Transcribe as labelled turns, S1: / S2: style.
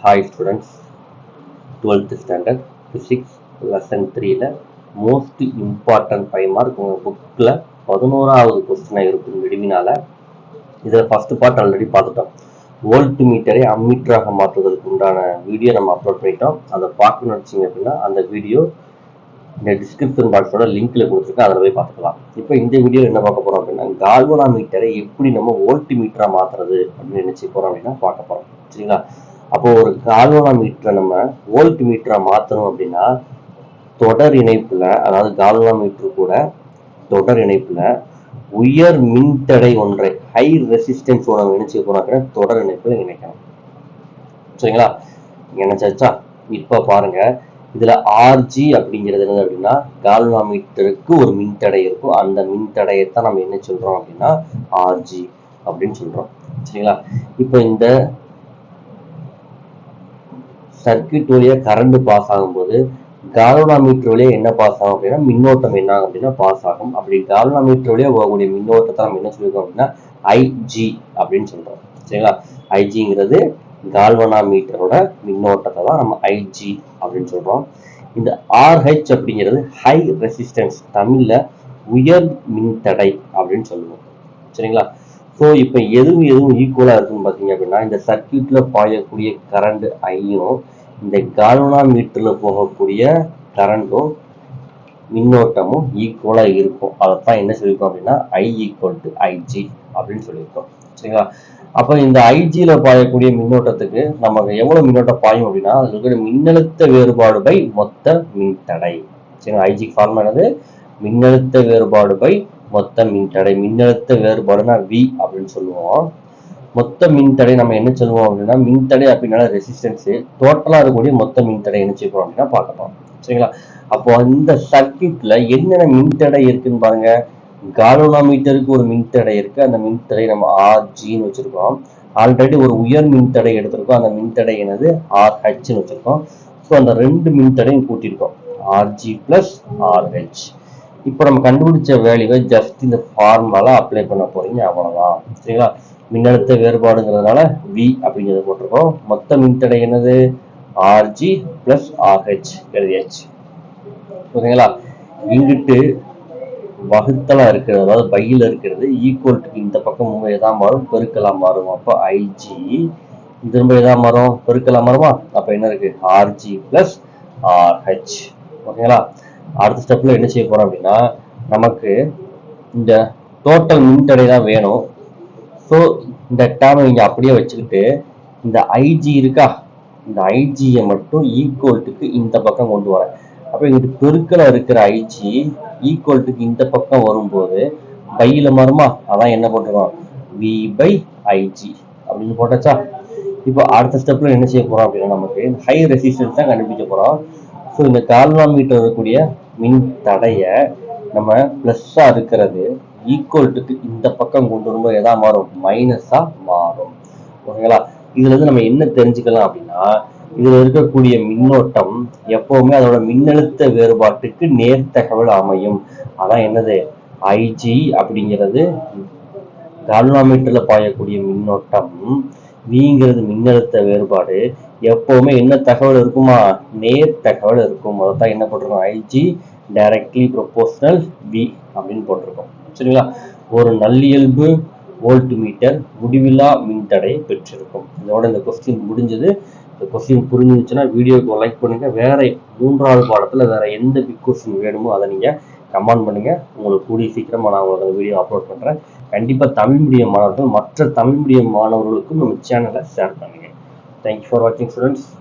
S1: Hi students twelfth standard physics lesson த்ரீல most important five mark உங்கள் புக்கில் பதினோராவது கொஸ்டினாக இருக்கும் விடுவினால இதில் ஃபஸ்ட்டு பார்ட் ஆல்ரெடி பார்த்துட்டோம். வோல்ட் மீட்டரை அம்மீட்டராக மாற்றுவதற்கு உண்டான வீடியோ நம்ம அப்லோட் பண்ணிட்டோம். அதை பார்க்கணும்னு வச்சிங்க அப்படின்னா அந்த வீடியோ இந்த டிஸ்கிரிப்ஷன் பாக்ஸோட லிங்க்ல கொடுத்துருக்கேன். அதில் போய் பார்த்துக்கலாம். இப்போ இந்த வீடியோ என்ன பார்க்க போகிறோம் அப்படின்னா கால்வனா மீட்டரை எப்படி நம்ம வோல்ட் மீட்டராக மாற்றுறது அப்படின்னு நினச்சி போகிறோம் அப்படின்னா பார்க்க போகிறோம் சரிங்களா? அப்போ ஒரு கால்வனா மீட்டரை நம்ம வோல்ட் மீட்டரா மாத்தணும் அப்படின்னா தொடர் இணைப்புல அதாவது கால்வனா மீட்டர் கூட தொடர் இணைப்புல உயர் மின்தடை ஒன்றை ஹை ரெசிஸ்டன்ஸ் நம்ம இணைச்சு போனாக்க தொடர் இணைப்புல இணைக்கணும். சரிங்களா? இணைச்சாச்சா இப்போ பாருங்க. இதுல ஆர்ஜி அப்படிங்கிறது என்னது அப்படின்னா கால்வாமீட்டருக்கு ஒரு மின்தடை இருக்கும். அந்த மின்தடையத்தான் நம்ம என்ன சொல்றோம் அப்படின்னா ஆர்ஜி அப்படின்னு சொல்றோம். சரிங்களா? இப்போ இந்த சர்க்கியூட் வழியாக கரண்ட் பாஸ் ஆகும்போது கால்வனாமீட்டர் வழியாக என்ன பாஸ் ஆகும் அப்படின்னா மின்னோட்டம் என்ன ஆகும் அப்படின்னா பாஸ் ஆகும். அப்படி கால்வனாமீட்டர் வழியாக போகக்கூடிய மின்னோட்டத்தை நம்ம என்ன சொல்லியிருக்கோம் அப்படின்னா ஐஜி அப்படின்னு சொல்றோம். சரிங்களா? ஐஜிங்கிறது கால்வனா மீட்டரோட மின்னோட்டத்தை தான் நம்ம ஐஜி அப்படின்னு சொல்றோம். இந்த ஆர்ஹெச் அப்படிங்கிறது ஹை ரெசிஸ்டன்ஸ் தமிழ்ல உயர் மின்தடை அப்படின்னு சொல்லுவோம். சரிங்களா? ஸோ இப்போ எதுவும் எதுவும் ஈக்குவலாக இருக்குன்னு பார்த்தீங்க அப்படின்னா இந்த சர்க்கியூட்டில் பாயக்கூடிய கரண்ட் ஐயும் இந்த கால்வனா மீட்டரில் போகக்கூடிய கரண்ட்டும் மின்னோட்டமும் ஈக்குவலாக இருக்கும். அதைத்தான் என்ன சொல்லியிருக்கோம் அப்படின்னா ஐ ஈக்குவல் டு ஐஜி அப்படின்னு சொல்லியிருக்கோம் சரிங்களா? அப்போ இந்த ஐஜியில் பாயக்கூடிய மின்னோட்டத்துக்கு நமக்கு எவ்வளோ மின்னோட்டம் பாயும் அப்படின்னா அதில் இருக்கிற மின்னழுத்த வேறுபாடு பை மொத்த மின்தடை. சரிங்களா? ஐஜி ஃபார்ம் என்னது மின்னழுத்த வேறுபாடு பை மொத்த மின்தடை மின்னழுத்த வேறுபாடுனா வி அப்படின்னு சொல்லுவோம். மொத்த மின்தடை நம்ம என்ன சொல்லுவோம் அப்படின்னா மின்தடை அப்படின்னால ரெசிஸ்டன்ஸ் டோட்டலாக இருக்கக்கூடிய மொத்த மின்தடை என்ன செய்யணும் அப்படின்னா பார்க்கலாம் சரிங்களா? அப்போ இந்த சர்க்கியூட்ல என்னென்ன மின்தடை இருக்குன்னு பாருங்க. காலோனாமீட்டருக்கு ஒரு மின்தடை இருக்கு. அந்த மின்தடை நம்ம ஆர்ஜின்னு வச்சிருக்கோம். ஆல்ரெடி ஒரு உயர் மின்தடை எடுத்திருக்கோம். அந்த மின்தடை என்னது? ஆர்ஹெச்னு வச்சிருக்கோம். ஸோ அந்த ரெண்டு மின்தடையும் கூட்டியிருக்கோம். R G plus R H இப்போ நம்ம கண்டுபிடிச்ச வேல்யூவை ஜஸ்ட் இந்த ஃபார்முலால அப்ளை பண்ண போறீங்க அவ்வளவுதான். சரிங்களா? மின்னழுத்த வேறுபாடுங்கிறதுனால வி அப்படிங்கிறத போட்டிருக்கோம். மொத்த மின்தடை என்னது? ஆர்ஜி பிளஸ் ஆர்ஹெச் எழுதியாச்சு. ஓகேங்களா இங்கிட்டு வகுத்தலா இருக்கிறது அதாவது பையில் இருக்கிறது ஈக்குவல் இந்த பக்கம் எதா மாறும்? பெருக்கலா மாறும். அப்போ ஐஜி திரும்ப எதா மாறும்? பெருக்கலா மாறுமா? அப்ப என்ன இருக்கு? ஆர்ஜி பிளஸ் ஆர்ஹெச் ஓகேங்களா? அடுத்த ஸ்டெப்ல என்ன செய்ய போறோம் அப்படின்னா நமக்கு இந்த டோட்டல் மின்தடை தான் வேணும். ஸோ இந்த டேர்மை இங்கே அப்படியே வச்சுக்கிட்டு இந்த ஐஜி இருக்கா? இந்த ஐஜியை மட்டும் ஈக்குவல்ட்டுக்கு இந்த பக்கம் கொண்டு வரேன் அப்போ இங்கிட்டு பெருக்கல இருக்கிற ஐஜி ஈக்குவல்ட்டுக்கு இந்த பக்கம் வரும்போது பையில் மாறுமா? அதான் என்ன போட்டிருக்கோம்? வி பை ஐஜி அப்படின்னு போட்டாச்சா? இப்போ அடுத்த ஸ்டெப்ல என்ன செய்ய போறோம் அப்படின்னா நமக்கு ஹை ரெசிஸ்டன்ஸ் தான் கண்டுபிடிக்க போறோம். ஸோ இந்த கால்வாமீட்டர் வரக்கூடிய மின் தடைய நம்ம ப்ளஸ்ஸாக இருக்கிறது ஈக்குவல்ட்டுக்கு இந்த பக்கம் கொண்டு வரும்போது எதா மாறும்? மைனஸாக மாறும். ஓகேங்களா? இதுல இருந்து நம்ம என்ன தெரிஞ்சுக்கலாம் அப்படின்னா இதுல இருக்கக்கூடிய மின்னோட்டம் எப்பவுமே அதோட மின்னழுத்த வேறுபாட்டுக்கு நேர்த்தகவல் அமையும். அதான் என்னது? ஐஜி அப்படிங்கிறது கால்வாமீட்டர்ல பாயக்கூடிய மின்னோட்டம். விங்கிறது மின்னழுத்த வேறுபாடு. எப்போவுமே என்ன தகவல் இருக்குமா? நேர் தகவல் இருக்கும். அதான் என்ன போட்டிருக்கோம்? ஐஜி டைரக்ட்லி ப்ரொபோஷனல் வி அப்படின்னு போட்டிருக்கோம். சரிங்களா? ஒரு நல்லியல்பு வோல்ட் மீட்டர் முடிவில்லா மின்தடையை பெற்றிருக்கும். இதோட இந்த கொஸ்டின் முடிஞ்சது. இந்த கொஸ்டின் புரிஞ்சிச்சுன்னா வீடியோக்கு லைக் பண்ணுங்க. வேற மூன்றாவது பாடத்துல வேற எந்த பிக் கொஸ்டின் வேணுமோ அதை நீங்க கமெண்ட் பண்ணுங்க. உங்களுக்கு கூடிய சீக்கிரமா நான் உங்களுக்கு அந்த வீடியோ அப்லோட் பண்றேன். கண்டிப்பா தமிழ் மீடியம் மாணவர்கள் மற்ற தமிழ் மீடியம் மாணவர்களுக்கும் நம்ம சேனலை ஷேர் பண்ணுங்க. Thank you for watching students.